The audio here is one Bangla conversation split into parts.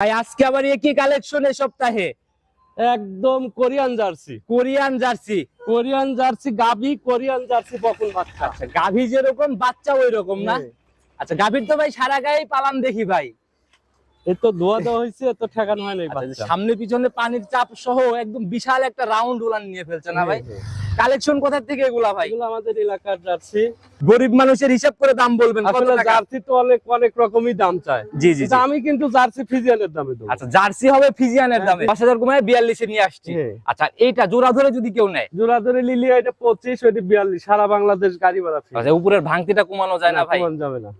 ভাই আজকে আবার এ কি কালেকশন এই সপ্তাহে? একদম Korean jersey. Korean jersey. Korean jersey গাবি কোরিয়ান জার্সি বকুল বাচ্চা। আচ্ছা গাভী যেরকম বাচ্চা ওই রকম না? হ্যাঁ। আচ্ছা গাভীর তো ভাই সারা গায়ে পালান দেখি ভাই। এ তো ধোয়া দেওয়া হয়েছে এ ঠেকানো হয় নাই আচ্ছা, সামনে পিছনে পানির চাপ সহ একদম বিশাল একটা রাউন্ড উলান নিয়ে ফেলছে না ভাই? হ্যাঁ, কালেকশন কোথা থেকে এগুলা ভাই? এগুলো আমাদের এলাকার জার্সি। গরিব মানুষের হিসাব করে দাম বলবেন আসলে জার্সি তো অনেক অনেক রকমই দাম চায়। জি জি আমি কিন্তু জার্সি ফিজিয়ানের দামে দেবো। আচ্ছা জার্সি হবে ফিজিয়ানের হ্যাঁ, দামে। পাঁচ হাজার কমায় বিয়াল্লিশে নিয়ে আসছি। হ্যাঁ। আচ্ছা এইটা জোড়া ধরে যদি কেউ নেয়? জোড়া ধরে লিলি এটা পঁচিশ ওইটা বিয়াল্লিশ। সারা বাংলাদেশ গাড়ি ভাড়া। আচ্ছা উপরের ভাঙতিটা কমানো যায় না ভাই। কমান যাবে না।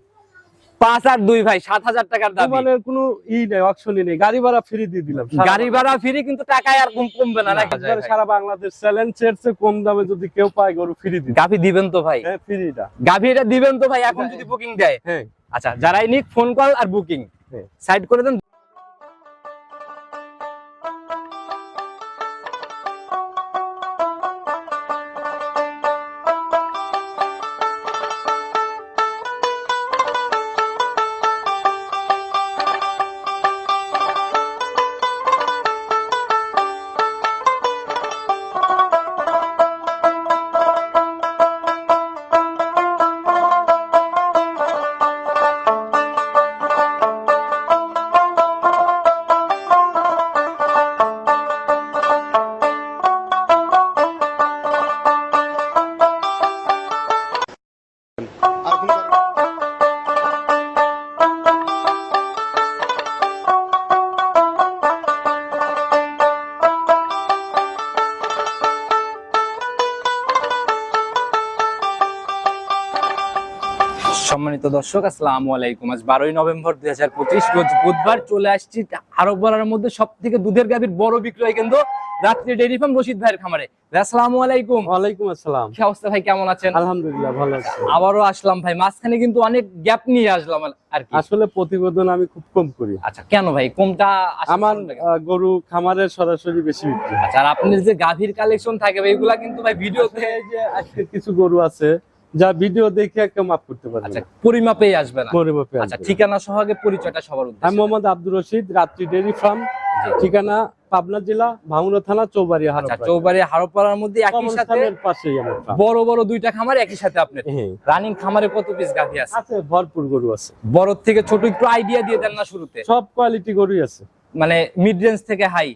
পাঁচ আর দুই ভাই সাত হাজার টাকার দাম মানে কোনো ই নেই অপশনই নেই। গাড়ি ভাড়া ফ্রি দিয়ে দিলাম গাড়ি ভাড়া ফ্রি কিন্তু টাকায় আর কম কমবে না সারা বাংলাদেশ চ্যালেঞ্জের চেয়ে কম দামে যদি কেউ পায় গরু ফ্রি দিই গাভি দিবেন তো ভাই? হ্যাঁ ফ্রিটা গাভি এটা দিবেন তো ভাই এখন যদি বুকিং দেয়। হ্যাঁ। আচ্ছা যারাই নিক ফোন কল আর বুকিং হ্যাঁ। সাইড করে দেন দর্শক আসসালামু আলাইকুম। আজ বারোই নভেম্বর দুই হাজার পঁচিশ রোজ বুধবার চলে আসছি আরব বলার মধ্যে সব থেকে দুধের গাভীর বড় বিক্রয় কেন্দ্র রাত্রি ডেইরি ফার্ম রশিদ ভাইয়ের খামারে। আসসালামু আলাইকুম। ওয়ালাইকুম আসসালাম। কি অবস্থা ভাই কেমন আছেন? আলহামদুলিল্লাহ ভালো আছি। আবারও আসলাম ভাই মাঝখানে কিন্তু অনেক গ্যাপ নিয়ে আসলাম আর কি। আসলে প্রতিবেদন আমি খুব কম করি। আচ্ছা কেন ভাই কোনটা আমার গরু খামারের সরাসরি বেশি বিক্রি আচ্ছা আর আপনার যে গাভীর কালেকশন থাকে ভাই এগুলা কিন্তু ভাই ভিডিওতে আজকে কিছু গরু আছে যা ভিডিও দেখে কেউ মাপ করতে পারবে আচ্ছা পরিমাপেই আসবে না। গরু মাপে আচ্ছা ঠিকানা সহ আগে পরিচয়টা সবার উদ্দেশ্যে আমি মোহাম্মদ আব্দুর রশিদ রাত্রি ডেরি ফার্ম ঠিকানা পাবনা জেলা ভাঙুরা থানা চৌবাড়ি আচ্ছা হারোপাড়া চৌবাড়ি হারোপাড়ার মধ্যে একই সাথে পাশেই আমার বড় বড় দুইটা খামার একই সাথে আপনার হ্যাঁ। রানিং খামারে কত পিস গাভী আছে? আছে ভরপুর গরু আছে। বড় থেকে ছোট একটু আইডিয়া দিয়ে দেন না শুরুতে। সব কোয়ালিটি গরুই আছে। মানে মিড রেঞ্জ থেকে হাই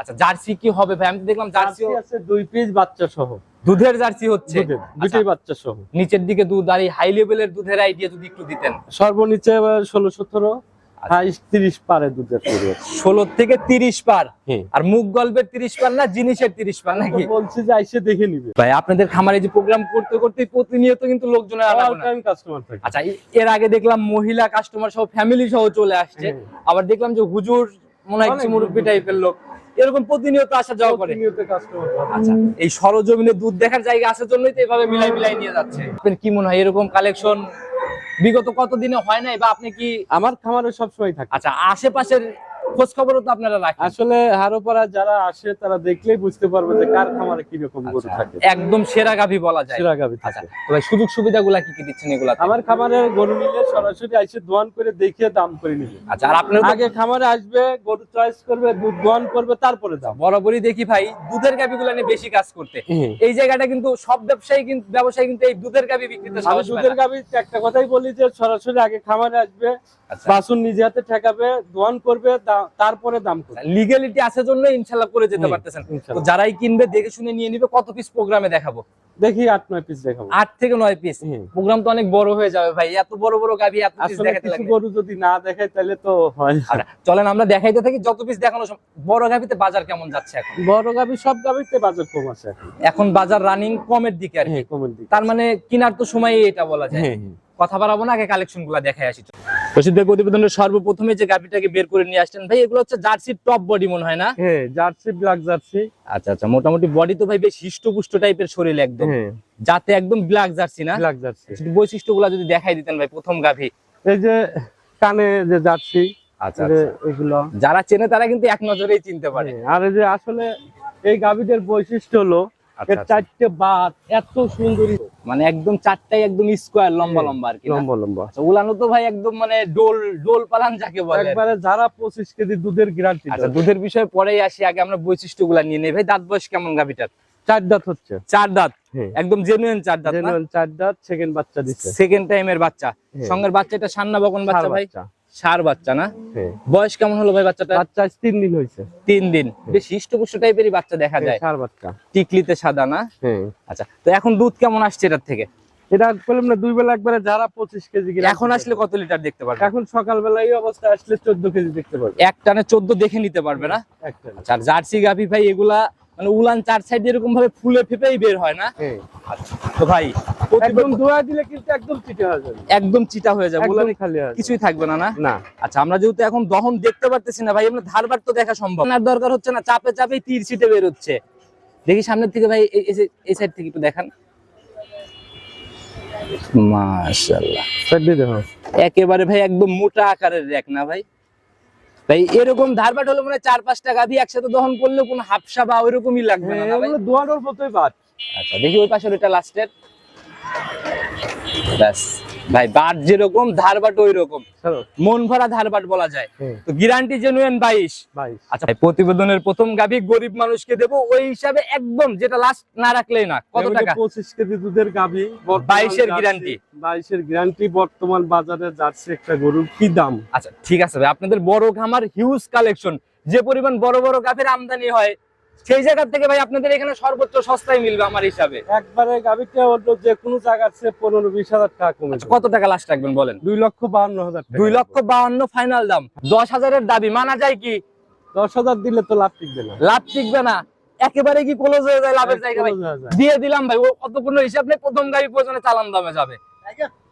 আচ্ছা জার্সি কি হবে ভাই? আমি দেখলাম জার্সি আছে দুই পিস বাচ্চা সহ। দুধের জার্সি হচ্ছে। দুধের দুটোই বাচ্চা সহ। নিচের দিকে দুধ আর হাই লেভেলের দুধের আইডিয়া যদি একটু দিতেন। সর্বনিচে ষোলো সতেরো আচ্ছা। তিরিশ পারে দুধের ষোলো থেকে তিরিশ পার। আর মুখ গল্পের তিরিশ পার না জিনিসের তিরিশ পার নাকি? বলছি যে আইসে দেখে নিবে। ভাই আপনাদের খামারে যে প্রোগ্রাম করতে করতে প্রতিনিয়ত কিন্তু লোকজনের কাস্টমার থাকে। আচ্ছা এর আগে দেখলাম মহিলা কাস্টমার সহ ফ্যামিলি সহ চলে আসছে। আবার দেখলাম যে হুজুর মনে হয় কিছু মুরব্বী টাইপের লোক। এরকম প্রতিনিয়ত আসা যাওয়া করে। আচ্ছা এই সরজমিনে দুধ দেখার জায়গা আসার জন্যই তো এভাবে মিলাই মিলাই নিয়ে যাচ্ছে। আপনার কি মনে হয় এরকম কালেকশন বিগত কতদিনে হয় নাই বা আপনি কি আমার খামারে সবসময় থাকে। আচ্ছা আশেপাশের খোঁজ খবরও তো আপনারা রাখেন। আসলে হারোপাড়া যারা আসে তারা দেখলেই বুঝতে পারবে যে কার খামারে কি রকম গরু আচ্ছা, থাকে। একদম সেরা গাভী বলা যায়। সেরা গাভী আচ্ছা থাকে। তো ভাই সুযোগ সুবিধাগুলা কি কি দিচ্ছেন এগুলা আমার খামারে গরু নিলে সরাসরি আইসে দোয়ান করে দেখে দাম করে নিবে। আচ্ছা আর আপনার আগে খামারে আসবে গরু চয়েস করবে দুধ দোয়ান করবে তারপরে দাম। বরাবরই দেখি ভাই দুধের গাভীগুলা নিয়ে বেশি কাজ করতে। এই জায়গাটা কিন্তু সব ব্যবসায়ী কিন্তু ব্যবসায়ী কিন্তু এই দুধের গাভী বিক্রিতে সাহস দুধের। গাভী একটা কথাই বলি যে সরাসরি আগে খামারে আসবে আচ্ছা। বাসন নিজে হাতে ঠেকাবে দোয়ান করবে দা- তারপরে দাম লিগ্যালিটি আছে জন্য ইনশাল্লাহ করে যেতে পারতেছেন। তো যারাই কিনবে দেখে শুনে নিয়ে নিবে কত পিস প্রোগ্রামে দেখাবো? দেখি আট নয় পিস দেখাবো। আট থেকে নয় পিস প্রোগ্রাম তো অনেক বড় হয়ে যাবে ভাই। এত বড় বড় গাভী এত পিস দেখাতে কিছু লাগে। গরু যদি না দেখায় তাহলে তো হয় চলেন আমরা দেখাইতে থাকি যত পিস দেখানো বড় গাভীতে বাজার কেমন যাচ্ছে এখন? বড় গাভী সব গাভীতে বাজার কম আছে এখন। এখন বাজার রানিং কমের দিকে আর কি। হ্যাঁ কমের দিকে তার মানে কিনার তো সময় এটা বলা যায়। হ্যাঁ হ্যাঁ। কথা বাড়াবো না আগে কালেকশনগুলা দেখাই আসি। রশিদ প্রতিবেদনের সর্বপ্রথমে যে গাভীটাকে বের করে নিয়ে আসছেন ভাই এগুলো হচ্ছে জার্সির টপ বডি মনে হয় না? হ্যাঁ জার্সি ব্ল্যাক জার্সি। আচ্ছা আচ্ছা মোটামুটি বডি তো ভাই বেশ হিষ্টপুষ্ট টাইপের শরীর একদম। যাতে একদম ব্ল্যাক জার্সি না? Black jersey. বৈশিষ্ট্যগুলো যদি দেখাই দিতেন ভাই প্রথম গাভী। এই যে কানে যে জার্সি আচ্ছা এগুলো। যারা চেনে তারা কিন্তু এক নজরেই চিনতে পারে। আর এই যে আসলে এই গাভীদের বৈশিষ্ট্য হলো আচ্ছা, আচ্ছা। চারটে বাট এত সুন্দরী। মানে একদম চারটাই একদম স্কোয়ার লম্বা হ্যাঁ, লম্বা আর কি লম্বা লম্বা। আচ্ছা, উলানো তো ভাই একদম মানে ডোল ডোল পালান যাকে বলে একবারে যারা পঁচিশ কেজি দুধের গ্যারান্টি আচ্ছা দুধের বিষয়ে পরেই আসি আগে আমরা বৈশিষ্ট্যগুলা নিয়ে নেই। ভাই দাঁত বয়স কেমন গাভিটার? চার দাঁত হচ্ছে। চার দাঁত? হ্যাঁ। একদম জেনুইন চার দাঁত জেনুইন চার দাঁত সেকেন্ড বাচ্চা দিচ্ছে সেকেন্ড টাইমের বাচ্চা। হ্যাঁ। সঙ্গের বাচ্চাটা সান্না বকন বাচ্চা ভাই। সার বাচ্চা না? বয়স কেমন হলো ভাই বাচ্চাটা? বাচ্চা তিন দিন হয়েছে। তিন দিন। বেশ হৃষ্টপুষ্ট টাইপেরই বাচ্চা দেখা যায়। সার বাচ্চা। টিকলিতে সাদা না? আচ্ছা তো এখন দুধ কেমন আসছে এটার থেকে? এটা বললাম না দুই বেলা একবারে যারা পঁচিশ কেজি এখন আসলে কত লিটার দেখতে পারবে? এখন সকালবেলা এই অবস্থা আসলে চোদ্দ কেজি দেখতে পারবে। এক টানে চোদ্দ দেখে নিতে পারবে না? আচ্ছা আর জার্সি গাভি ভাই এগুলা মানে উলান চার সাইড এরকম ভাবে ফুলে ফেপেই বের হয় না? হ্যাঁ। তো ভাই একদম ধোয়া দিলে কিন্তু একদম চিটে হয়ে যাবে। একদম চিটা হয়ে যাবে খালি কিছুই থাকবে না না? না। আচ্ছা আমরা যেহেতু এখন দহন দেখতে পারতেছি না ভাই আমরা ধারবার তো দেখা সম্ভব। না দরকার হচ্ছে না চাপে চাপে তীর ছিটে বের হচ্ছে। দেখি সামনের থেকে ভাই এই- সাইড থেকে একটু দেখান। মাশাআল্লাহ। সর্দি দেখো একেবারে ভাই একদম মোটা আকারের র্যাক না ভাই? ভাই এরকম ধারবাট হলে মানে চার পাঁচটা গাভি একসাথে দহন করলে কোনো হাফসা বা ওইরকমই লাগবে না, দোয়ানোর মতোই পাট আচ্ছা দেখি ওই পাশের ওইটা লাস্টের ব্যাস। ভাই বাট যেরকম ধারবাট ওই রকম মন ভরা ধারবাট বলা যায়। তো গ্যারান্টি জেনুইন বাইশ। আচ্ছা ভাই, প্রতিবেদনের প্রথম গাভি গরিব মানুষকে দেব ওই হিসাবে একদম যেটা লাস্ট না রাখলেই না। কত টাকা? পঁচিশ কেজি দুধের গাভি। 22 এর guarantee। বাইশের গ্যারান্টি বর্তমান বাজারে যাচ্ছে একটা গরুর কি দাম? আচ্ছা ঠিক আছে ভাই। আপনাদের বড় খামার হিউজ কালেকশন যে পরিমাণ বড় বড় গাভীর আমদানি হয় সেই জায়গা থেকে ভাই আপনাদের এখানে সর্বোচ্চ সস্তায় মিলবে আমার হিসাবে। একবারে গাভিটা অন্য যে কোনো জায়গার চেয়ে পনেরো বিশ হাজার টাকা কমে আচ্ছা, কত টাকা লাস্ট রাখবেন বলেন? দুই লক্ষ বাহান্ন হাজার দুই লক্ষ বাউন্ন ফাইনাল দাম। দশ হাজারের দাবি মানা যায় কি? দশ হাজার দিলে তো লাভ টিকবে না। লাভ টিকবে না। একেবারে কি ক্লোজ হয়ে যায় লাভের জায়গা ভাই? হয়ে। দিয়ে দিলাম ভাই ও অত কোনো হিসাব নেই প্রথম গাড়ি পর্যন্ত চালান দামে যাবে।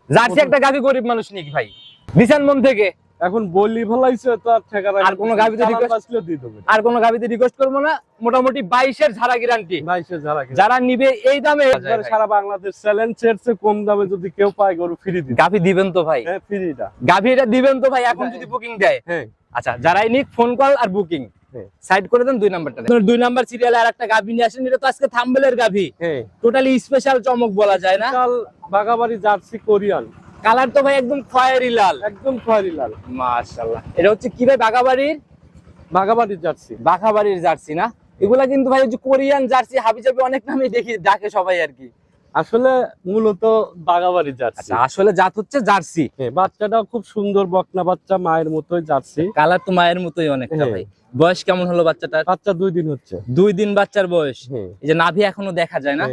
জার্সি একটা গাভি গরিব মানুষ নিক ভাই? দিশান মন থেকে। এখন বলি ফলাইছে তো আর আর কোনো চালান request- বাঁচলেও দিয়ে দেবে। আর কোনো গাভিতে রিকোয়েস্ট করব না মোটামুটি বাইশের ঝাড়া গ্যারান্টি বাইশে যারা কিনে। যারা নিবে এই দামে একবারে সারা বাংলাদেশ চ্যালেঞ্জের চেয়ে কম দামে যদি কেউ পায় গরু ফ্রি দিবে। গাভি দিবেন তো ভাই। হ্যাঁ ফ্রিটা গাভি এটা দিবেন তো ভাই এখন যদি বুকিং দেয়। হ্যাঁ। আচ্ছা যারাই নিক ফোন কল আর বুকিং হ্যাঁ। সাইড করে দেন দুই নাম্বারটা দুই নাম্বার সিরিয়ালে আর একটা গাভি নিয়ে আসেন এটা তো আজকে থাম্বেলের গাভি। হ্যাঁ। টোটালি স্পেশাল চমক বলা যায় না। কাল বাগাবাড়ি জার্সি কোরিয়ান। কালার তো ভাই একদম খয়েরি লাল। একদম খয়েরি লাল। মাশাআল্লাহ। এটা হচ্ছে কি ভাই বাগাবাড়ির বাগাবাড়ি জার্সি। বাঘাবাড়ির জার্সি না? এগুলা কিন্তু ভাই যে কোরিয়ান জার্সি হাবি জাবি অনেক নামে দেখি ডাকে সবাই আর কি। আসলে মূলত বাগাবাড়ি জার্সি। আচ্ছা আসলে জাত হচ্ছে জার্সি। হ্যাঁ বাচ্চাটাও খুব সুন্দর বকনা বাচ্চা মায়ের মতোই জার্সি। কালার তো মায়ের মতোই অনেকটা হ্যাঁ। ভাই। বয়স কেমন হলো বাচ্চাটা বাচ্চা দুই দিন হচ্ছে। দুই দিন বাচ্চার বয়স। হ্যাঁ। এই যে নাভি এখনও দেখা যায় না।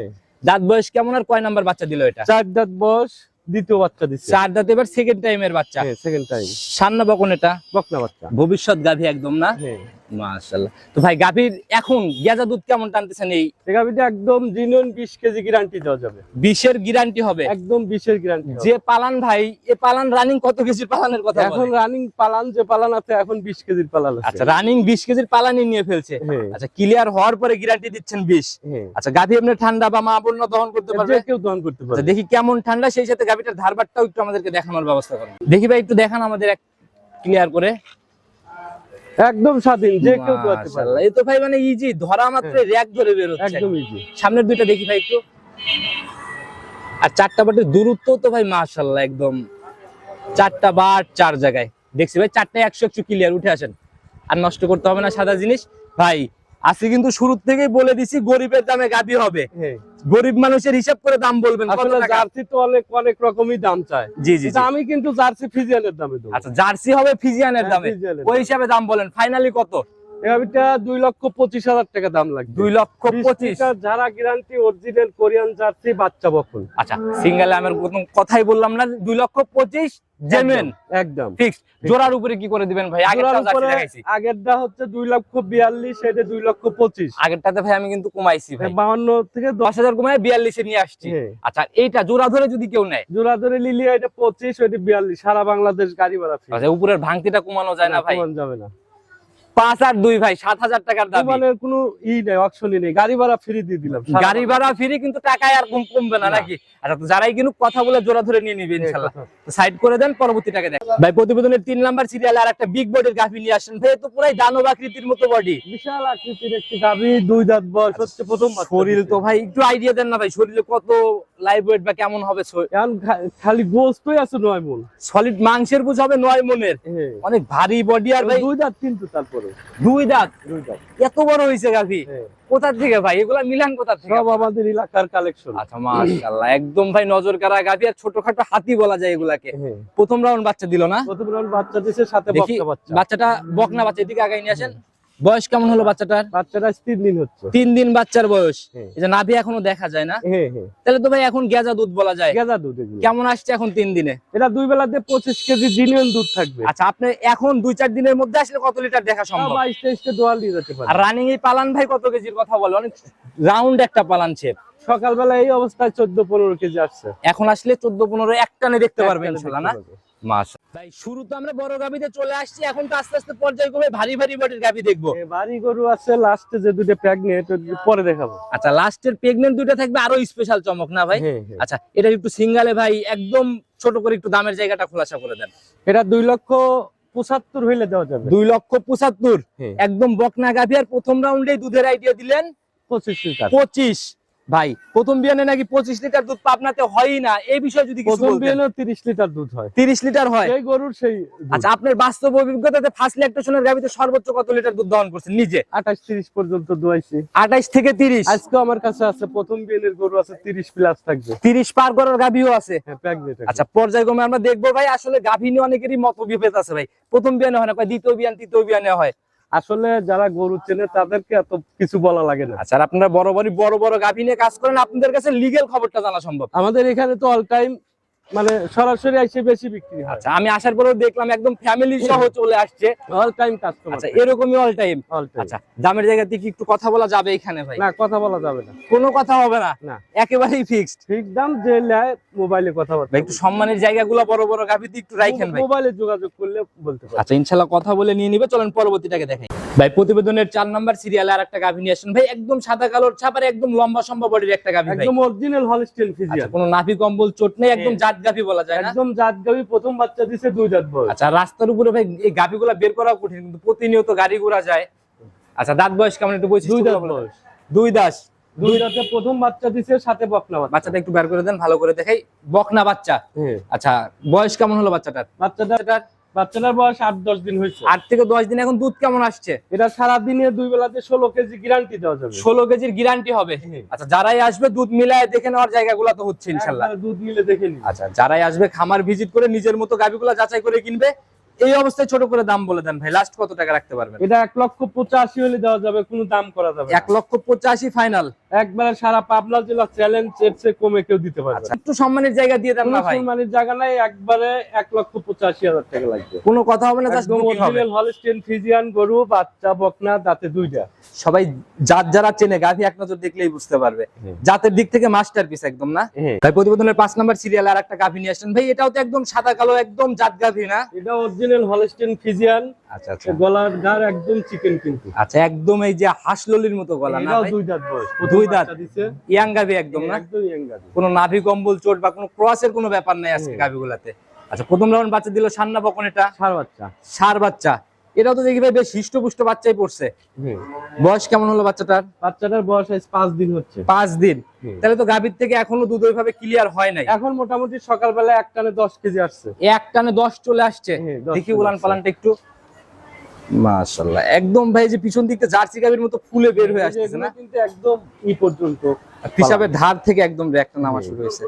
দাঁত বয়স কেমন আর কয় নাম্বার বাচ্চা দিল এটা? চার দাঁত বয়স দ্বিতীয় বাচ্চা দিচ্ছে চার দাঁত এবার সেকেন্ড টাইমের বাচ্চা। হ্যাঁ সেকেন্ড টাইম সান্না বকন এটা। বকনা বাচ্চা। ভবিষ্যৎ গাভী একদম না? হ্যাঁ। মাশাআল্লাহ। তো ভাই গাভীর এখন গেজা দুধ কেমন টানতেছেন এই? একদম কেজি গ্যারান্টি দেওয়া যাবে। গ্যারান্টি হবে? একদম বিশের গ্যারান্টি যে পালান ভাই এ পালান রানিং কত কেজির পালানের কথা এখন রানিং পালান যে পালান আছে এখন বিশ কেজির পালান আছে। আচ্ছা রানিং কেজির পালানি নিয়ে ফেলছে। হ্যাঁ। আচ্ছা ক্লিয়ার হওয়ার পরে গ্যারান্টি দিচ্ছেন হ্যাঁ। আচ্ছা গাভী এমনি ঠান্ডা বা মা বন্য দহন করতে পারবে? কেউ দহন করতে আচ্ছা পারে দেখি কেমন ঠান্ডা সেই সাথে গাভীটার ধারবারটাও একটু আমাদেরকে দেখানোর ব্যবস্থা করুন। দেখি ভাই একটু দেখান আমাদের এক ক্লিয়ার করে। একদম স্বাধীন যে কেউ দোয়াতে পারে এই তো ভাই মানে ইজি ধরা মাত্র র্যাক ধরে বের হচ্ছে একদম ইজি সামনের দুইটা দেখি ভাই একটু। আর চারটা বাটের দূরত্ব তো ভাই মাশাআল্লাহ একদম। চারটা বাট চার জায়গায়। দেখছি ভাই চারটা একশো একশো ক্লিয়ার উঠে আসেন। আর নষ্ট করতে হবে না সাদা জিনিস। ভাই আজকে কিন্তু শুরু থেকেই বলে দিছি গরিবের দামে গাদি হবে। গরিব মানুষের হিসাব করে দাম বলবেন? জার্সি তো অনেক অনেক রকমই দাম চায়। জি জি জি। আমি কিন্তু জার্সি ফিজিয়ানের দামে আচ্ছা জার্সি হবে ফিজিয়ানের হ্যাঁ, দামে। ওই হিসাবে দাম বলেন ফাইনালি কত? গাভিটা দুই লক্ষ পঁচিশ হাজার টাকা দাম লাগবে। দুই লক্ষ পঁচিশ। যারা গ্যারান্টি অরিজিনাল কোরিয়ান জার্সি বাচ্চা বকুল। আচ্ছা সিঙ্গেল আমার কথাই বললাম না দুই লক্ষ পঁচিশ জেনুইন একদম ফিক্স জোড়ার উপরে কি করে দিবেন ভাই? আগেরটা জার্সি উপরে আগেরটা হচ্ছে দুই লক্ষ এটা লক্ষ পঁচিশ। আগেরটাতে ভাই আমি কিন্তু কমাইছি ভাই। বাউন্ন থেকে দশ। দশ হাজার কমায় বিয়াল্লিশে নিয়ে আসছি। হ্যাঁ। আচ্ছা এইটা জোড়া ধরে যদি কেউ নেয়? জোড়া ধরে লিলি এটা পঁচিশ ওইটা বিয়াল্লিশ। সারা বাংলাদেশ গাড়ি ভাড়া ফ্রি আচ্ছা উপরের ভাঙতিটা কমানো যায় না ভাই। কমান যাবে না। পাঁচ আর দুই ভাই সাত হাজার টাকার দাবি। মানে কোনো ই নেই অপশনই নেই। গাড়ি ভাড়া ফ্রি দিয়ে দিলাম গাড়ি ভাড়া ফ্রি কিন্তু টাকায় আর কম কমবে না। নাকি? আচ্ছা যারাই কিন্তু কথা বলে জোড়া ধরে নিয়ে নিবে ইনশাল্লাহ। সাইড করে দেন পরবর্তী টাকা দেন ভাই প্রতিবেদনের তিন নাম্বার সিরিয়ালে আর একটা বিগ বডির গাভি নিয়ে আসেন। ভাই তো পুরাই দানব আকৃতির মতো বডি বিশাল আকৃতির একটি গাভি দুই দাঁত বয়স হচ্ছে প্রথম শরীর তো ভাই একটু আইডিয়া দেন না ভাই শরীরে কত লাইভ ওয়েট বা কেমন হবে খালি গোস্তই আছে নয় মন। সলিড মাংসের বুঝ হবে নয় মনের। হ্যাঁ। অনেক ভারী বডি আর ভাই দুই দাঁত কিন্তু তারপরে। দুই দাঁত দুই দাঁত এত বড় হয়েছে গাভি। কোথার কোথা থেকে ভাই? এগুলা মিলান কোথা থেকে? সব আমাদের এলাকার কালেকশন আচ্ছা মাশাআল্লাহ। একদম ভাই নজর কারা গাভি আর ছোটখাটো হাতি বলা যায় এগুলাকে। হ্যাঁ। প্রথম রাউন্ড বাচ্চা দিল না? প্রথম রাউন্ড বাচ্চা দিছে সাথে বকনা বাচ্চা। বাচ্চাটা বকনা বাচ্চা। এদিকে আগাই নিয়ে আসেন। বয়স কেমন হলো বাচ্চাটার? বাচ্চাটা তিন দিন হচ্ছে। তিন দিন বাচ্চার বয়স। হ্যাঁ। এই যে নাভি এখনও দেখা যায় না? হ্যাঁ হ্যাঁ। তাহলে তো ভাই এখন গেজা দুধ বলা যায়। গেজা দুধ কেমন আসছে এখন তিন দিনে? এটা দুই বেলাতে পঁচিশ কেজি জিনিয়ন দুধ থাকবে। আচ্ছা আপনি এখন দুই চার দিনের মধ্যে আসলে কত লিটার দেখা সম্ভব? বাইশ তেইশটা দোয়াল দিয়ে যেতে পারে। আর রানিং এই পালান ভাই কত কেজির কথা বলে? অনেক রাউন্ড একটা পালান ছেপ সকালবেলা এই অবস্থায় চোদ্দ পনেরো কেজি আসছে। এখন আসলে চোদ্দ পনেরো একটানে দেখতে পারবেন না? মাস ভাই শুরু তো আমরা বড় গাবিতে চলে আসছি এখন তো আস্তে আস্তে পর্যায়ক্রমে ভারী ভারী বডির গাবি দেখব। বাড়ি গরু আছে লাস্টে যে দুটো প্রেগনেন্ট পরে দেখাবো। আচ্ছা লাস্টের প্রেগনেন্ট দুইটা থাকবে আরও স্পেশাল চমক না ভাই? হ্যাঁ, হ্যাঁ। আচ্ছা এটা একটু সিঙ্গালে ভাই একদম ছোট করে একটু দামের জায়গাটা খোলাসা করে দেন। এটা দুই লক্ষ পঁচাত্তর হইলে দেওয়া যাবে। দুই লক্ষ পঁচাত্তর হ্যাঁ। একদম বকনা গাভি আর প্রথম রাউন্ডে দুধের আইডিয়া দিলেন পঁচিশ পঁচিশ। ভাই প্রথম বিয়ানে নাকি পঁচিশ লিটার দুধ পাবনাতে হয়ই না? এই বিষয়ে যদি প্রথম তিরিশ লিটার দুধ হয়। তিরিশ লিটার হয়? সেই গরুর সেই আচ্ছা আপনার বাস্তব অভিজ্ঞতাতে ফার্স্ট ল্যাকটেশনের গাভিতে সর্বোচ্চ কত লিটার দুধ দহন করছেন নিজে? আঠাশ তিরিশ পর্যন্ত দোয়াইছি। আঠাইশ থেকে তিরিশ? আজকে আমার কাছে আছে প্রথম বিয়ানের গরু আছে তিরিশ প্লাস থাকবে। তিরিশ পার করার গাভিও আছে? হ্যাঁ আচ্ছা পর্যায়ক্রমে আমরা দেখব ভাই আসলে গাভী নিয়ে অনেকেরই মত বিভেদ আছে ভাই। প্রথম বিয়ানে হয় না দ্বিতীয় বিয়ান তৃতীয় বিয়ানে হয়। আসলে যারা গরু চেনে তাদেরকে এত কিছু বলা লাগে না। আচ্ছা আপনারা বড় বড় বড় বড় গাভী নিয়ে কাজ করেন আপনাদের কাছে লিগেল খবরটা জানা সম্ভব? আমাদের এখানে তো অল টাইম মানে সরাসরি এসে বেশি বিক্রি হয়। আচ্ছা আমি আসার পরেও দেখলাম একদম ফ্যামিলি সহ চলে আসছে। অল টাইম কাস্টমার আচ্ছা এরকমই অল টাইম আচ্ছা দামের জায়গাতে কি একটু কথা বলা যাবে এখানে ভাই। না কথা বলা যাবে না। কোনো কথা হবে না। না। একেবারেই ফিক্সড ঠিক দাম যে মোবাইলে কথা বলতে একটু সম্মানের জায়গাগুলো বড় বড় গাভীতে একটু রাখেন ভাই। মোবাইলে যোগাযোগ করলে বলতে পারি আচ্ছা ইনশাল্লাহ কথা বলে নিয়ে নিবে। চলেন পরবর্তীটাকে দেখাই। ভাই প্রতিবেদনের চার নাম্বার সিরিয়ালে আর একটা গাভী নিয়ে আসেন। ভাই একদম সাদা কালোর ছাপার একদম লম্বা সম্ভব বডির একটা গাভী একদম অরিজিনাল হলস্টেল ফিজিয়ান কোনো নাভি কম্বল চোট নেই একদম জাত গাভী বলা যায় না? একদম জাত গাবি প্রথম বাচ্চা দিছে দুই দাঁত বয়স। আচ্ছা রাস্তার উপরে ভাই এই গাভীগুলা বের করা কঠিন কিন্তু প্রতিনিয়ত গাড়ি ঘোড়া যায়। আচ্ছা দাঁত বয়স কেমন একটু বলছি দুই দাঁত বয়স। দুই দাস দুই দাঁতে প্রথম বাচ্চা দিছে সাথে বকনা বাচ্চা। বাচ্চাটা একটু বের করে দেন ভালো করে দেখাই। বকনা বাচ্চা। হ্যাঁ। আচ্ছা বয়স কেমন হলো বাচ্চাটার? বাচ্চাটার বাচ্চাটার বয়স আট দশ দিন হয়েছে। আট থেকে দশ দিন এখন দুধ কেমন আসছে? এটা সারাদিনে দুই বেলাতে ষোলো কেজি গ্যারান্টি দেওয়া যাবে। ষোলো কেজির গ্যারান্টি হবে। আচ্ছা যারাই আসবে দুধ মিলায় দেখে নেওয়ার জায়গাগুলো তো হচ্ছে ইনশাল্লাহ। দুধ মিলে দেখে নি আচ্ছা যারাই আসবে খামার ভিজিট করে নিজের মতো গাভিগুলো যাচাই করে কিনবে এই অবস্থায় ছোট করে দাম বলে দেন ভাই। লাস্ট কত টাকা রাখতে পারবেন? এটা এক লক্ষ পঁচাশি হলে দেওয়া যাবে কোনো দাম করা যাবে এক লক্ষ পঁচাশি ফাইনাল একবারে সারা পাবনা জেলা চ্যালেঞ্জ এর চেয়ে কমে কেউ দিতে পারবে আচ্ছা একটু সম্মানের জায়গা দিয়ে দেন না ভাই। সম্মানের জায়গা নাই একবারে এক লক্ষ পঁচাশি হাজার টাকা লাগবে। কোনো কথা হবে না জাস্ট একদম হবে। অরিজিনাল হলস্টেন ফিজিয়ান গরু বাচ্চা বকনা দাঁতে দুইটা। সবাই জাত যারা চেনে গাভি এক নজর দেখলেই বুঝতে পারবে। জাতের দিক থেকে মাস্টারপিস একদম না? ভাই প্রতিবেদনের পাঁচ নাম্বার সিরিয়াল আর একটা গাভি নিয়ে আসেন ভাই এটাও তো একদম সাদা কালো একদম জাত গাভি না? এটা অরিজিনাল হলস্টেন ফিজিয়ান আচ্ছা আচ্ছা। গলার গার একদম চিকেন কিন্তু। আচ্ছা একদম এই যে হাঁসললির মতো গলা না দুই দাঁত বয়স। দুই দাঁত? দিছে। ইয়াং গাভি একদম না? একদম ইয়াং গাভী। কোনো নাভি কম্বল চোট বা কোনো ক্রসের কোনো ব্যাপার নাই আজকে গাবিগুলাতে আচ্ছা প্রথম রাউন্ড বাচ্চা দিল সান্না বকন এটা? সার বাচ্চা। সার বাচ্চা। এটাও তো দেখি ভাই বেশ হিষ্টপুষ্ট বাচ্চাই পড়ছে। বয়স কেমন হলো বাচ্চাটার? বাচ্চাটার বয়স পাঁচ দিন হচ্ছে। পাঁচ দিন। তাহলে তো গাভীর থেকে এখনও দুধ ওইভাবে ক্লিয়ার হয় নাই। এখন মোটামুটি সকালবেলা এক টানে দশ কেজি আসছে। এক টানে দশ চলে আসছে। দেখি উলান পালানটা একটু। মাশাল্লাহ একদম ভাই যে পিছন দিকটা জার্সি গাভীর মতো ফুলে বের হয়ে আসতেছে না? কিন্তু একদম ই পর্যন্ত পিসাবের ধার থেকে একদম একটা নামা শুরু হয়েছে।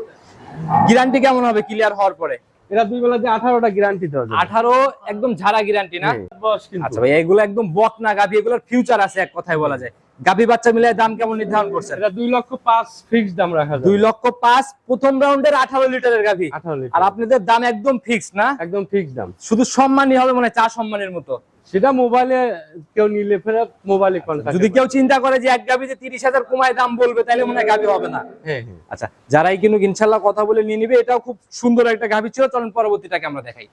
গ্যারান্টি কেমন হবে ক্লিয়ার হওয়ার পরে? এরা দুই বেলাতে আঠারোটা গ্যারান্টি দেওয়া যাবে। আঠারো একদম ঝাড়া গ্যারান্টি না? আচ্ছা ভাই এগুলো একদম বক না গাভি এগুলোর ফিউচার আছে এক কথায় বলা যায়। গাভী বাচ্চা মিলে দাম কেমন নির্ধারণ করছেন? এটা দুই লক্ষ পাঁচ ফিক্স দাম রাখা যাবে। দুই লক্ষ পাঁচ প্রথম রাউন্ডের আঠারো লিটারের গাভী। আঠারো আর আপনাদের দাম একদম ফিক্স না? একদম ফিক্স দাম। শুধু সম্মানই হবে মানে চা সম্মানের মতো। সেটা মোবাইলে কেউ নিলে ফেরে মোবাইলে কন্ট্যাক্ট যদি কেউ চিন্তা করে যে এক তিরিশ হাজার কমায় দাম বলবে তাহলে মনে গাভি হবে না। হ্যাঁ হ্যাঁ। আচ্ছা যারাই কিনুক ইনশাল্লাহ কথা বলে নিয়ে নিবে। এটাও খুব সুন্দর একটা গাভি ছিল। চলুন পরবর্তীটাকে আমরা দেখাই।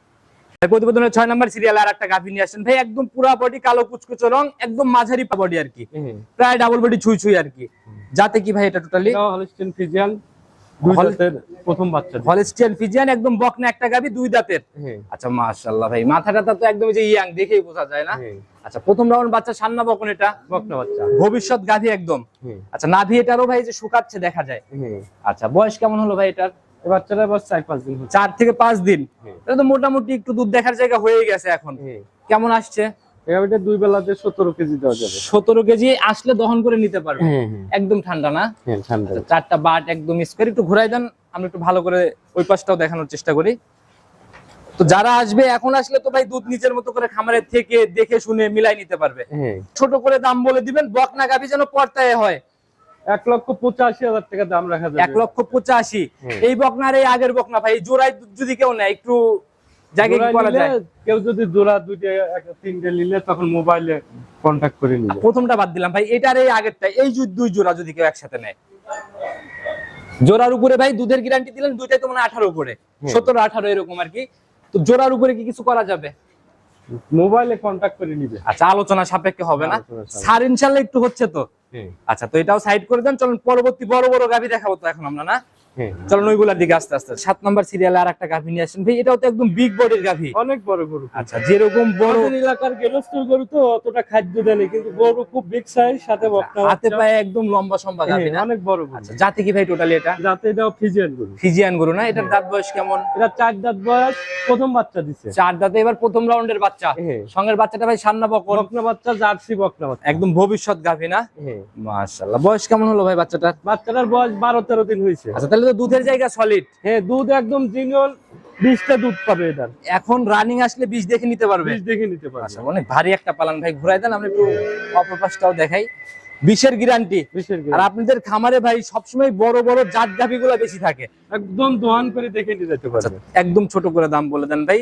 প্রতিবেদনের ছয় নাম্বার সিরিয়াল আর একটা গাভী নিয়ে আসেন ভাই একদম পুরা বডি কালো কুচকুচো রং একদম মাঝারি বডি আর কি প্রায় ডাবল বডি ছুঁই ছুঁই আর কি যাতে কি ভাই এটা টোটালি ফিজিয়ান দুই হল- প্রথম বাচ্চা। হলিস্টিয়ান ফিজিয়ান একদম বকনা একটা গাভী দুই দাঁতের। আচ্ছা মাশাআল্লাহ ভাই মাথাটা তো একদম যে ইয়াং দেখেই বোঝা যায় না। আচ্ছা প্রথম রাউন্ড বাচ্চা সান্না বকন এটা। বকনা বাচ্চা। ভবিষ্যৎ গাভী একদম। আচ্ছা নাভি এটারও ভাই যে শুকাচ্ছে দেখা যায়। আচ্ছা বয়স কেমন হলো ভাই এটার? বাচ্চাটা বয়স চার পাঁচ দিন চার থেকে পাঁচ দিন? হ্যাঁ। এটা তো মোটামুটি একটু দুধ দেখার জায়গা হয়ে গেছে এখন। হ্যাঁ। কেমন আসছে? এই দুই বেলাতে সতেরো কেজি দেওয়া যাবে। সতেরো কেজি আসলে দহন করে নিতে পারবে। একদম ঠান্ডা না? ঠান্ডা। আচ্ছা, চারটা বাট একদম স্কোয়ার একটু ঘুরাই দেন আমরা একটু ভালো করে ওই পাশটাও দেখানোর চেষ্টা করি। তো যারা আসবে এখন আসলে তো ভাই দুধ নিজের মতো করে খামারের থেকে দেখে শুনে মিলাই নিতে পারবে। ছোট করে দাম বলে দিবেন বকনা গাভি যেন পর্তায় হয়। এক লক্ষ পঁচাশি হাজার টাকা দাম রাখা যাবে। এক লক্ষ পঁচাশি। এই বকনার এই আগের বকনা ভাই জোড়ায় যদি কেউ নেয় একটু কেউ যদি জোড়া দুইটা তিনটে নিলে তখন মোবাইলে কন্ট্যাক্ট করে নিবে। প্রথমটা বাদ দিলাম ভাই এটার এই আগেরটা এই দুই জোড়া যদি কেউ একসাথে নেয়। জোড়ার উপরে ভাই দুধের গ্যারান্টি দিলেন দুইটাই তো মানে আঠারো উপরে। সতেরো আঠারো এরকম আর কি। তো জোড়ার উপরে কি কিছু করা যাবে? মোবাইলে কন্ট্যাক্ট করে নিবে। আচ্ছা আলোচনা সাপেক্ষে হবে না। সার ইনশাল্লাহ একটু হচ্ছে তো। আচ্ছা তো এটাও সাইড করে দেন। চলুন পরবর্তী বড় বড় গাভি দেখাবো তো এখন আমরা না? চলুন ওইগুলার দিকে আস্তে আস্তে। সাত নম্বর সিরিয়ালে আর একটা গাভি নিয়ে আসেন। ভাই এটাও তো একদম বিগ বডির গাভি। অনেক বড় গরু। আচ্ছা যেরকম বড় এলাকার গেরস্তের গরু তো অতটা খাদ্য দেয় কিন্তু গরু খুব বিগ সাইজ সাথে বকনা হাতে বাচ্চা। পায়ে একদম লম্বা সম্বা গাভি না? অনেক বড় গরু। আচ্ছা জাতি কি ভাই টোটালি এটা? যাতে এটাও ফিজিয়ান গরু। ফিজিয়ান গরু না? এটার দাঁত বয়স কেমন? এটা চার দাঁত বয়স প্রথম বাচ্চা দিছে। চার দাঁতে এবার প্রথম রাউন্ডের বাচ্চা। সঙ্গের বাচ্চাটা ভাই সান্না বকন। বকনা বাচ্চা জার্সি বকনা বাচ্চা। একদম ভবিষ্যৎ গাভি না। মাশাআল্লাহ। বয়স কেমন হলো ভাই বাচ্চাটার বাচ্চাটার বয়স বারো তেরো দিন হয়েছে। আচ্ছা তাহলে তো দুধের জায়গা সলিড হ্যাঁ দুধ একদম জিনিয়ন বিশটা দুধ পাবে এটার। এখন রানিং আসলে বীজ দেখে নিতে পারবে? বিশ দেখে নিতে পারবে। আচ্ছা অনেক ভারী একটা পালান ভাই ঘুরাই দেন আমরা একটু অপরপাশটাও দেখাই। বিশের গ্যারান্টি আর আপনাদের খামারে ভাই সবসময় বড় বড় জাত গাভি গুলা বেশি থাকে। একদম দোয়ান করে দেখে নিতে আচ্ছা, পারবে। একদম ছোট করে দাম বলে দেন ভাই।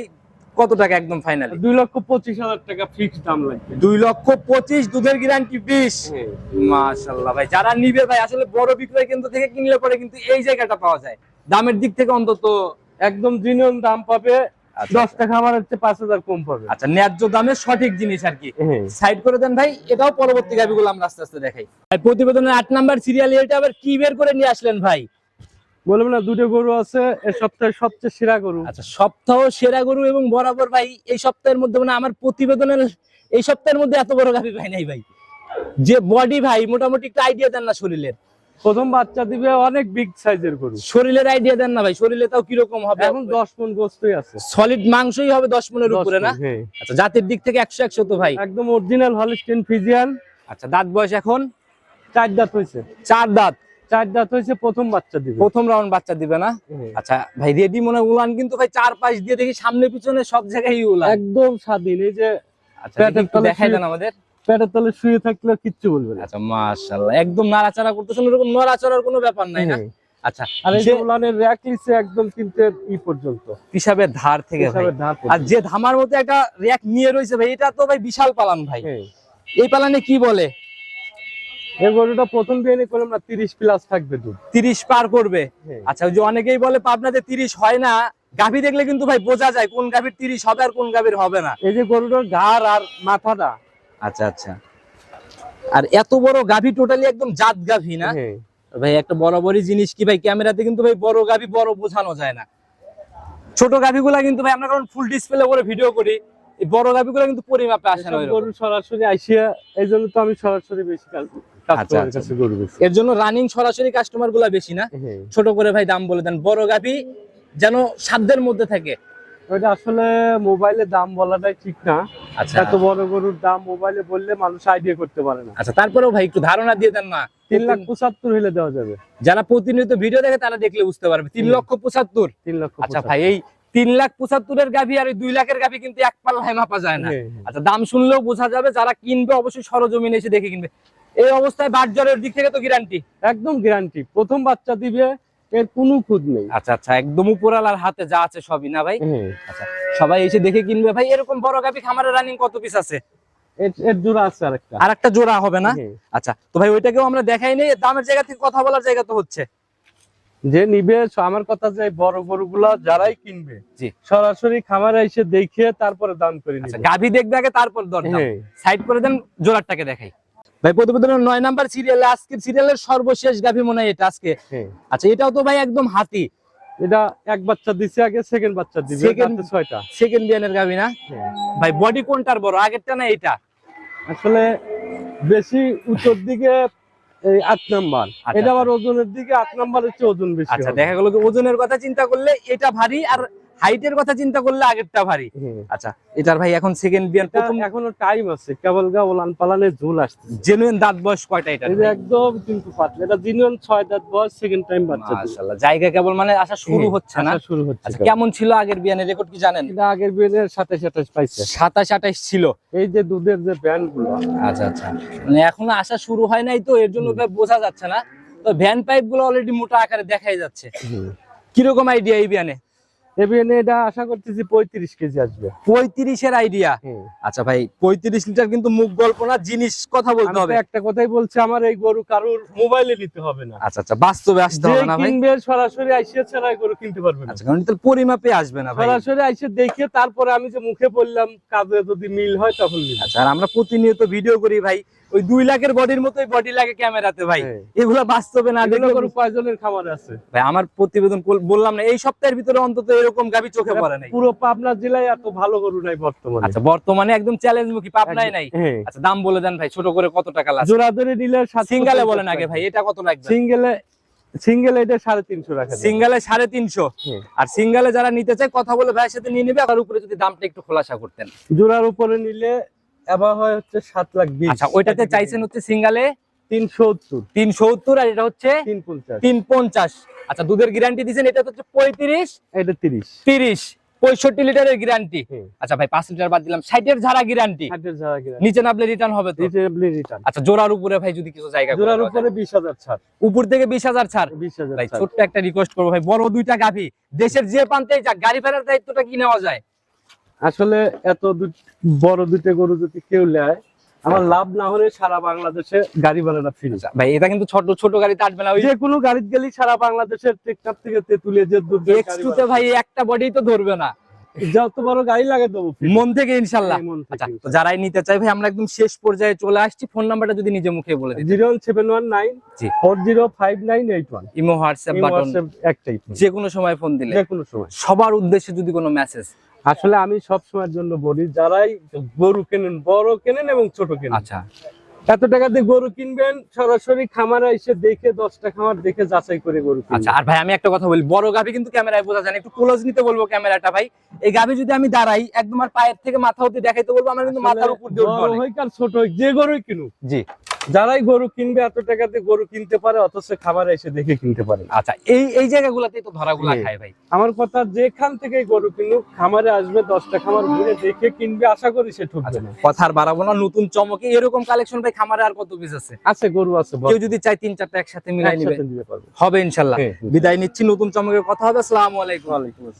কত টাকা একদম ফাইনালি দুই লক্ষ পঁচিশ হাজার টাকা ফিক্সড দাম লাগবে। দুই লক্ষ পঁচিশ দুধের গ্যারান্টি বিশ। হ্যাঁ। মাশাল্লাহ ভাই যারা নিবে ভাই আসলে বড় বিক্রয় কেন্দ্র থেকে কিনলে পরে কিন্তু এই জায়গাটা পাওয়া যায়। দামের দিক থেকে অন্তত একদম জিনিয়ন দাম পাবে। আচ্ছা, দশ টাকা আমার হচ্ছে পাঁচ হাজার কম পাবে। আচ্ছা ন্যায্য দামে সঠিক জিনিস আর কি। হ্যাঁ। সাইড করে দেন ভাই এটাও পরবর্তী গাবিগুলো আমরা আস্তে আস্তে দেখাই। প্রতিবেদনের আট নাম্বার সিরিয়াল এটা আবার কি বের করে নিয়ে আসলেন ভাই? বললাম না দুটো গরু আছে এ সপ্তাহে সবচেয়ে সেরা গরু। আচ্ছা সপ্তাহ সেরা গরু এবং বরাবর ভাই এই সপ্তাহের মধ্যে মানে আমার প্রতিবেদনের এই সপ্তাহের মধ্যে এত বড় গাভি ভাই নাই ভাই। যে বডি ভাই মোটামুটি একটু আইডিয়া দেন না শরীরের। প্রথম বাচ্চা দিবে অনেক বিগ সাইজের গরু। শরীরের আইডিয়া দেন না ভাই শরীরে তাও কীরকম হবে? এখন দশ মন গোস্তই আছে। সলিড মাংসই হবে দশ মনের উপরে না? হ্যাঁ। আচ্ছা জাতের দিক থেকে একশো একশো তো ভাই। একদম অরিজিনাল হলিস্টিন ফিজিয়ান আচ্ছা দাঁত বয়স এখন? চার দাঁত হয়েছে। চার দাঁত। চার দাঁত হয়েছে প্রথম বাচ্চা দিবে। প্রথম রাউন্ড বাচ্চা দিবে না। আচ্ছা ভাই রেডি মনে উলান কিন্তু ভাই চার পাশ দিয়ে দেখি সামনে পিছনে সব জায়গায় উলান। একদম স্বাধীন এই যে আচ্ছা দেখাই দেন আমাদের। পেটের তলে শুয়ে থাকলে কিচ্ছু বলবে না। আচ্ছা মাশাআল্লাহ একদম নাড়াচাড়া করতেছেন এরকম নড়াচড়ার কোনো ব্যাপার নাই না। আচ্ছা আর এই উলানের র্যাক একদম তিনটে ই পর্যন্ত। ধার থেকে আর যে ধামার মতো একটা র্যাক নিয়ে রয়েছে ভাই এটা তো ভাই বিশাল পালান ভাই। এই পালানে কি বলে? এই গরুটা প্রথম বিয়ে করলাম না তিরিশ প্লাস থাকবে দুধ। তিরিশ পার করবে? হ্যাঁ। আচ্ছা যে অনেকেই বলে পাবনাতে তিরিশ হয় না। গাভী দেখলে কিন্তু ভাই বোঝা যায় কোন গাভীর তিরিশ হবে আর কোন গাভীর হবে না। এই যে গরুটার ঘাড় আর মাথাটা। আচ্ছা আচ্ছা। আর এত বড় গাভী টোটালি একদম জাত গাভী না? হ্যাঁ। ভাই একটা বরাবরই জিনিস কি ভাই ক্যামেরাতে কিন্তু ভাই বড় গাভী বড় বোঝানো যায় না। ছোট গাভীগুলা কিন্তু ভাই আমরা কারণ ফুল ডিসপ্লে করে ভিডিও করি বড় গাভীগুলা কিন্তু পরিমাপে আসে না গরু সরাসরি আইসিয়া এই জন্য তো আমি সরাসরি বেশি কাস্টমারের আচ্ছা। বেশি এর জন্য রানিং সরাসরি কাস্টমারগুলা বেশি না? হ্যাঁ। ছোট করে ভাই দাম বলে দেন। বড় গাভী যেন সাধ্যের মধ্যে থাকে। ওইটা আসলে মোবাইলে দাম বলাটাই ঠিক না। আচ্ছা। এত বড় গরুর দাম মোবাইলে বললে মানুষ আইডিয়া করতে পারে না। আচ্ছা তারপরেও ভাই একটু ধারণা দিয়ে দেন না। তিন লাখ পঁচাত্তর হলে দেওয়া যাবে। যারা প্রতিনিয়ত ভিডিও দেখে তারা দেখলে বুঝতে পারবে। তিন লক্ষ পঁচাত্তর। তিন লক্ষ আচ্ছা ভাই এই তিন লাখ পঁচাত্তরের গাভী আর দুই লাখের গাভী কিন্তু এক পাল্লায় মাপা যায় না। হ্যাঁ, হ্যাঁ। আচ্ছা দাম শুনলেও বোঝা যাবে যারা কিনবে অবশ্যই সরজমিনে এসে দেখে কিনবে। এই অবস্থায় বাট জ্বরের দিক থেকে তো গ্যারান্টি একদম গ্যারান্টি প্রথম বাচ্চা দিবে এর কোনো খুদ নেই। আচ্ছা আচ্ছা একদম উপরালার হাতে যা আছে সবই না ভাই। আচ্ছা সবাই এসে দেখে কিনবে। ভাই এরকম বড় গাভী খামারের রানিং কত পিস আছে? এর- এর জোড়া আছে আরেকটা। আর জোড়া হবে না। আচ্ছা তো ভাই ওইটাকেও আমরা দেখাই নেই। দামের জায়গা থেকে কথা বলার জায়গা তো হচ্ছে। যে নিবে আমার কথা যে বড় গরুগুলা যারাই কিনবে সরাসরি খামারে এসে দেখে তারপরে দাম করে আচ্ছা নিবে। গাভী দেখবে আগে তারপর দর সাইড করে দেন জোড়ারটাকে দেখাই। ভাই প্রতিবেদনের নয় নাম্বার সিরিয়ালে আজকের সিরিয়ালের সর্বশেষ গাভী মনে হয় এটা আজকে। আচ্ছা এটাও তো ভাই একদম হাতি। এটা এক বাচ্চা দিছে আগে সেকেন্ড বাচ্চা দিবে রাতে ছয়টা। সেকেন্ড বিয়ানের গাভী না। ভাই বডি কোনটার বড়? আগেরটা না এটা আসলে বেশি উত্তর দিকে এই আট নাম্বার। আচ্ছা, এটা আবার ওজনের দিকে আট নাম্বারের চেয়ে ওজন বেশি আচ্ছা দেখা গেল যে ওজনের কথা চিন্তা করলে এটা ভারী আর হাইটের কথা চিন্তা করলে আগেরটা ভারী। আচ্ছা এটার ভাই এখন সেকেন্ড এটা প্রথম এখনও টাইম আছে কেবল গা ওলান পালানে ঝুল আসছে জেনুইন দাঁত বয়স কয়টা এটা একদম কিন্তু পাতলা এটা জিনিয়ন ছয় দাঁত বয়স সেকেন্ড টাইম বাচ্চা মাশাআল্লাহ জায়গা কেবল মানে আসা শুরু হচ্ছে না? শুরু হচ্ছে। আচ্ছা কেমন ছিল আগের বিয়ানের রেকর্ড কি জানেন? এটা আগের বিয়ের সাথে সাথে পাইছে। সাতাশ আঠাশ ছিল। এই যে দুধের যে ব্যান্ডগুলো। আচ্ছা আচ্ছা মানে এখনও আসা শুরু হয় নাই তো এর জন্য বোঝা যাচ্ছে না। তো ভ্যান পাইপগুলো অলরেডি মোটা আকারে দেখাই যাচ্ছে। কীরকম আইডিয়া এই বিয়ানে? এবিএনে এটা আশা করতেছি পঁয়ত্রিশ কেজি আসবে। পঁয়ত্রিশের আইডিয়া আচ্ছা ভাই পঁয়ত্রিশ লিটার কিন্তু মুখ গল্প না জিনিস কথা বলতে হবে। একটা কথাই বলছি আমার এই গরু কারোর মোবাইলে নিতে হবে না। আচ্ছা আচ্ছা বাস্তবে আসতে হবে না ভাই। কিনবে সরাসরি আইসে ছাড়া গরু কিনতে পারবে না। আচ্ছা কারণ পরিমাপে আসবে না ভাই। সরাসরি আইসে দেখে তারপরে আমি যে মুখে বললাম কাজে যদি মিল হয় তখন আচ্ছা আর আমরা প্রতিনিয়ত ভিডিও করি ভাই ওই দুই লাখের বডির মতোই বডি লাগে ক্যামেরাতে ভাই। হ্যাঁ। এগুলো বাস্তবে না দেখলে গরু কয়জনের খামারে আছে। ভাই আমার প্রতিবেদন বললাম না এই সপ্তাহের ভিতরে অন্তত এরকম গাবি চোখে পড়ে নাই। পুরো পাবনা জেলায় এত ভালো গরু নাই বর্তমানে। আচ্ছা বর্তমানে একদম চ্যালেঞ্জ মুখী পাবনাই নাই? হ্যাঁ। আচ্ছা দাম বলে দেন ভাই ছোট করে কত টাকা লাগবে? জোড়া ধরে নিলে সিঙ্গেলে বলেন আগে ভাই এটা কত লাগবে? সিঙ্গেলে সিঙ্গেল এটা সাড়ে তিনশো রাখা সিঙ্গেলে সাড়ে তিনশো? হ্যাঁ। আর সিঙ্গেলে যারা নিতে চায় কথা বলে ভাইয়ের সাথে নিয়ে নেবে আর উপরে যদি দামটা একটু খোলাসা করতেন। জোড়ার উপরে নিলে এবার হয় হচ্ছে সাত লাখ বিশ। আচ্ছা ওইটাতে চাইছেন হচ্ছে সিঙ্গেলে? তিন সত্তর। তিন সত্তর আর এটা হচ্ছে তিন পঞ্চাশ তিন পঞ্চাশ আচ্ছা দুধের গ্যারান্টি এটা হচ্ছে এটা লিটারের গ্যারান্টি। আচ্ছা ভাই লিটার বাদ দিলাম। ষাটের ঝাড়া গ্যারান্টি হাটের যারা কিনা নিচে নামলে রিটার্ন হবে তো? রিজনেবলি রিটার্ন আচ্ছা জোড়ার উপরে ভাই যদি কিছু জায়গা জোড়ার উপরে বিশ হাজার ছাড়। উপর থেকে বিশ হাজার ছাড়? বিশ হাজার ভাই ছোট্ট একটা রিকোয়েস্ট করব ভাই বড় দুইটা গাভি। দেশের যে প্রান্তে যাক গাড়ি ফেরার দায়িত্বটা কি নেওয়া যায়? আসলে এত বড় দুইটা গরু যদি কেউ নেয় আমার লাভ না হলে সারা বাংলাদেশে গাড়ি ভাড়াটা ফ্রি আচ্ছা, ভাই এটা কিন্তু ছোট ছোট গাড়িতে আটবে না যে কোনো গাড়িতে গেলেই সারা বাংলাদেশের থেকে যে এক্সট্রুতে ভাই একটা বডি তো ধরবে না। যত বড় গাড়ি লাগে দেবো মন থেকে ইনশাল্লাহ। থেকে আচ্ছা তো যারাই নিতে চাই ভাই আমরা একদম শেষ পর্যায়ে চলে আসছি। ফোন নাম্বারটা যদি নিজে মুখে বলে দিই zero seven one nine four zero five nine eight one. Imo WhatsApp button. একটাই। যে কোনো সময় ফোন দিলে। যে কোনো সময়। সবার উদ্দেশ্যে যদি কোনো মেসেজ আসলে আমি সব সময়ের জন্য বলি যারাই গরু কেনেন বড় কেনেন এবং ছোট কেনেন। আচ্ছা। এত টাকা দিয়ে গরু কিনবেন সরাসরি খামারে এসে দেখে দশটা খামার দেখে যাচাই করে গরু আচ্ছা আর ভাই আমি একটা কথা বলি বড় গাভি কিন্তু ক্যামেরায় বোঝা যায় না। একটু ক্লোজ নিতে বলব ক্যামেরাটা ভাই। এই গাভি যদি আমি দাঁড়াই একদম আর পায়ের থেকে মাথা অব্দি দেখাইতে বলব আমার কিন্তু মাথার উপর দিয়ে ছোট যে গরুই কিনুক। জি। যারাই গরু কিনবে এত টাকা দিয়ে গরু কিনতে পারে অথচ খামারে এসে দেখে কিনতে পারে। আচ্ছা এই এই জায়গাগুলোতেই তো ধরাগুলা। খায় ভাই। আমার কথা যেখান থেকে গরু কিনুক খামারে আসবে দশটা খামার ঘুরে দেখে কিনবে আশা করি সে ঠকবে আচ্ছা না। কথা আর বাড়াবো না নতুন চমকে এরকম কালেকশন ভাই খামারে আর কত পিস আছে? আছে গরু আছে। কেউ যদি চাই তিন চারটা একসাথে মিলাই নিবে। পারবে। হবে ইনশাল্লাহ। হ্যাঁ, বিদায় নিচ্ছি নতুন চমকে কথা হবে আসসালামু আলাইকুম। ওয়ালাইকুম আসসালাম।